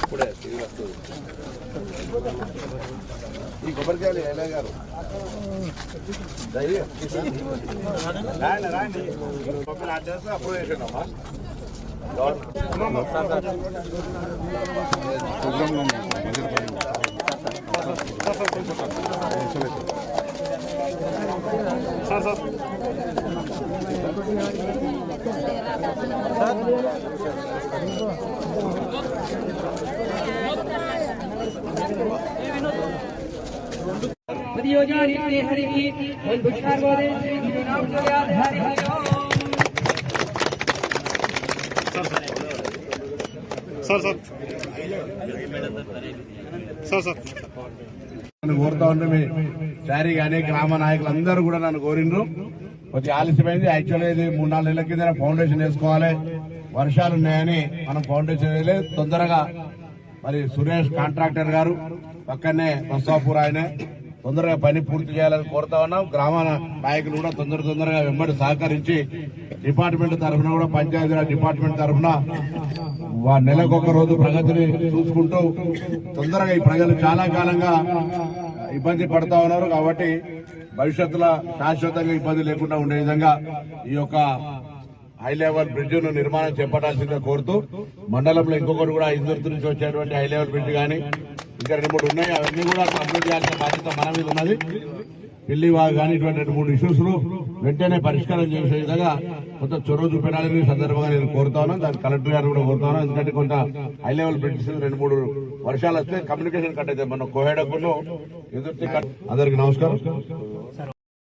ఇప్పుడే తిరిగి వస్తుంది ఈ కొబ్బరికాయలు ఎలా గారు దయ్యం. రాండి రాండి కొబ్బరి అడ్రస్ అప్పుడు వేసాడమ్మా परियोजना नित्य हरि गीत और भुक्षार बोले श्री गुरु नाम को याद हरि हरि सर सर। सर सर। నన్ను కోరుతా ఉంటే మీ శారీ కానీ గ్రామ నాయకులు అందరూ కూడా నన్ను కోరిండ్రు. కొద్దిగా ఆలస్యమైంది. యాక్చువల్గా ఇది మూడు నాలుగు నెలల కింద ఫౌండేషన్ వేసుకోవాలి. వర్షాలు ఉన్నాయని మనం ఫౌండేషన్ వేయలేదు. తొందరగా మరి సురేష్ కాంట్రాక్టర్ గారు పక్కనే బస్సాపూర్ ఆయనే తొందరగా పని పూర్తి చేయాలని కోరుతా ఉన్నాం. గ్రామ నాయకులు కూడా తొందర తొందరగా వెంబడి సహకరించి డిపార్ట్మెంట్ తరఫున కూడా పంచాయతీరాజ్ డిపార్ట్మెంట్ తరఫున వా నెలకు ఒక రోజు ప్రగతిని చూసుకుంటూ తొందరగా ఈ ప్రజలు చాలా కాలంగా ఇబ్బంది పడతా ఉన్నారు కాబట్టి భవిష్యత్తులో శాశ్వతంగా ఇబ్బంది లేకుండా ఉండే విధంగా ఈ యొక్క హై లెవెల్ బ్రిడ్జ్ను నిర్మాణం చేపట్టాల్సిందిగా కోరుతూ మండలంలో ఇంకొకటి కూడా ఇందుర్తి నుంచి వచ్చేటువంటి హై లెవెల్ బ్రిడ్జ్ కానీ ఇంకా రెండు మూడు ఉన్నాయి. అవన్నీ కూడా కంప్లీట్ చేయాల్సిన బాధ్యత మన మీద ఉన్నది. పెళ్ళి వాగు కానీ ఇటువంటి రెండు మూడు ఇష్యూస్ను వెంటనే పరిష్కారం చేసే విధంగా కొంత చొరవ చూపెట్టాలని సందర్భంగా నేను కోరుతా ఉన్నాను దానికి కలెక్టర్ గారు కూడా కోరుతా ఉన్నాను ఎందుకంటే కొంత హై లెవెల్ బ్రిడ్జెస్ రెండు మూడు వర్షాలు వస్తే కమ్యూనికేషన్ కట్ అయితే మన కోహెడకు ఎదుర్తి అందరికి నమస్కారం.